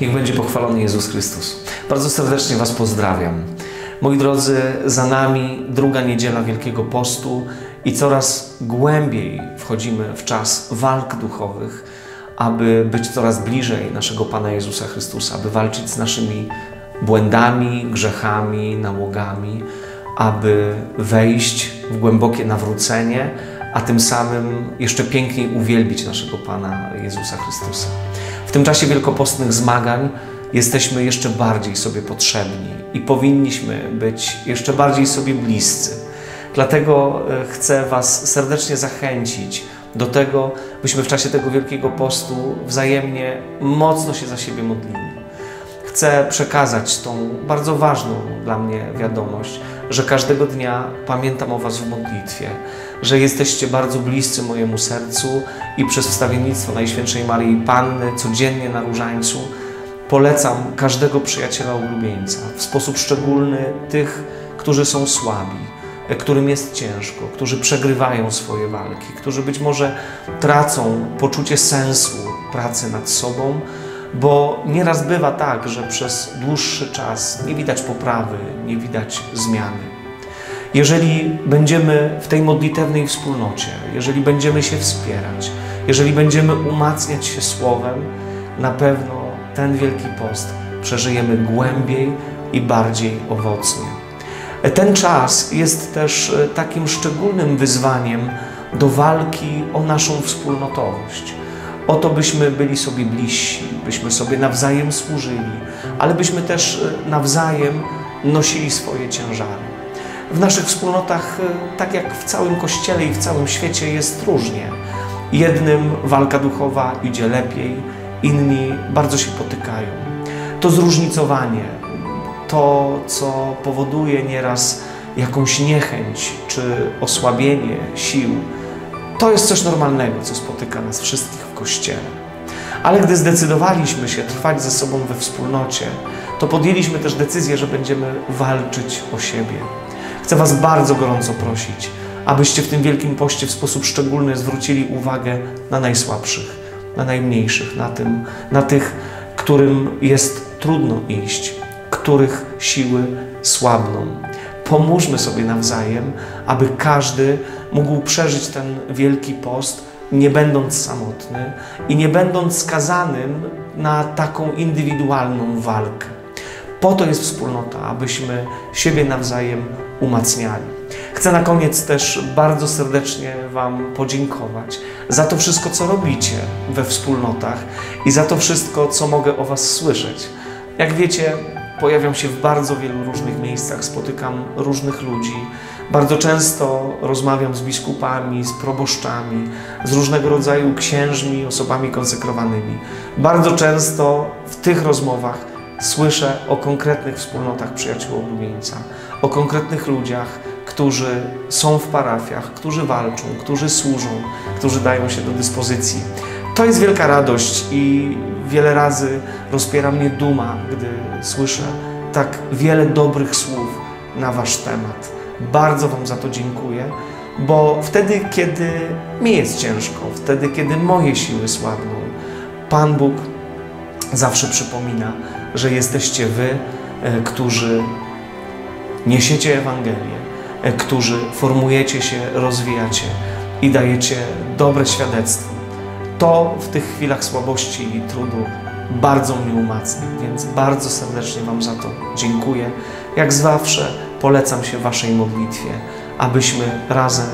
Niech będzie pochwalony Jezus Chrystus. Bardzo serdecznie Was pozdrawiam. Moi drodzy, za nami druga niedziela Wielkiego Postu i coraz głębiej wchodzimy w czas walk duchowych, aby być coraz bliżej naszego Pana Jezusa Chrystusa, aby walczyć z naszymi błędami, grzechami, nałogami, aby wejść w głębokie nawrócenie, a tym samym jeszcze piękniej uwielbić naszego Pana Jezusa Chrystusa. W tym czasie wielkopostnych zmagań jesteśmy jeszcze bardziej sobie potrzebni i powinniśmy być jeszcze bardziej sobie bliscy. Dlatego e, chcę Was serdecznie zachęcić do tego, byśmy w czasie tego Wielkiego Postu wzajemnie mocno się za siebie modlili. Chcę przekazać tą bardzo ważną dla mnie wiadomość, że każdego dnia pamiętam o Was w modlitwie, że jesteście bardzo bliscy mojemu sercu i przez wstawiennictwo Najświętszej Maryi Panny codziennie na różańcu polecam każdego przyjaciela ulubieńca, w sposób szczególny tych, którzy są słabi, którym jest ciężko, którzy przegrywają swoje walki, którzy być może tracą poczucie sensu pracy nad sobą, bo nieraz bywa tak, że przez dłuższy czas nie widać poprawy, nie widać zmiany. Jeżeli będziemy w tej modlitewnej wspólnocie, jeżeli będziemy się wspierać, jeżeli będziemy umacniać się Słowem, na pewno ten Wielki Post przeżyjemy głębiej i bardziej owocnie. Ten czas jest też e, takim szczególnym wyzwaniem do walki o naszą wspólnotowość. O to, byśmy byli sobie bliżsi, byśmy sobie nawzajem służyli, ale byśmy też e, nawzajem nosili swoje ciężary. W naszych wspólnotach, e, tak jak w całym Kościele i w całym świecie, jest różnie. Jednym walka duchowa idzie lepiej, inni bardzo się potykają. To zróżnicowanie, to co powoduje nieraz jakąś niechęć czy osłabienie sił, to jest coś normalnego, co spotyka nas wszystkich w Kościele. Ale gdy zdecydowaliśmy się trwać ze sobą we wspólnocie, to podjęliśmy też decyzję, że będziemy walczyć o siebie. Chcę Was bardzo gorąco prosić, abyście w tym Wielkim Poście w sposób szczególny zwrócili uwagę na najsłabszych na najmniejszych, na, tym, na tych, którym jest trudno iść, których siły słabną. Pomóżmy sobie nawzajem, aby każdy mógł przeżyć ten wielki post, nie będąc samotny i nie będąc skazanym na taką indywidualną walkę. Po to jest wspólnota, abyśmy siebie nawzajem umacniali. Chcę na koniec też bardzo serdecznie Wam podziękować za to wszystko, co robicie we wspólnotach i za to wszystko, co mogę o Was słyszeć. Jak wiecie, pojawiam się w bardzo wielu różnych miejscach, spotykam różnych ludzi. Bardzo często rozmawiam z biskupami, z proboszczami, z różnego rodzaju księżmi, osobami konsekrowanymi. Bardzo często w tych rozmowach słyszę o konkretnych wspólnotach przyjaciół oblubieńca, o konkretnych ludziach, którzy są w parafiach, którzy walczą, którzy służą, którzy dają się do dyspozycji. To jest wielka radość i wiele razy rozpiera mnie duma, gdy słyszę tak wiele dobrych słów na Wasz temat. Bardzo Wam za to dziękuję, bo wtedy, kiedy mi jest ciężko, wtedy, kiedy moje siły słabną, Pan Bóg zawsze przypomina, że jesteście Wy, e, którzy niesiecie Ewangelię, E, którzy formujecie się, rozwijacie i dajecie dobre świadectwo. To w tych chwilach słabości i trudu bardzo mnie umacnia, więc bardzo serdecznie Wam za to dziękuję. Jak zawsze polecam się Waszej modlitwie, abyśmy razem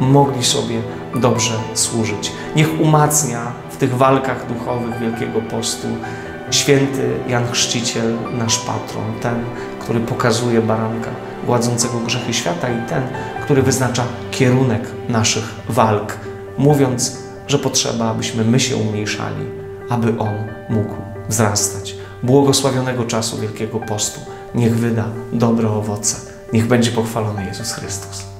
mogli sobie dobrze służyć. Niech umacnia w tych walkach duchowych Wielkiego Postu święty Jan Chrzciciel, nasz patron, ten, który pokazuje baranka gładzącego grzechy świata i ten, który wyznacza kierunek naszych walk, mówiąc, że potrzeba, abyśmy my się umniejszali, aby On mógł wzrastać. Błogosławionego czasu Wielkiego Postu niech wyda dobre owoce. Niech będzie pochwalony Jezus Chrystus.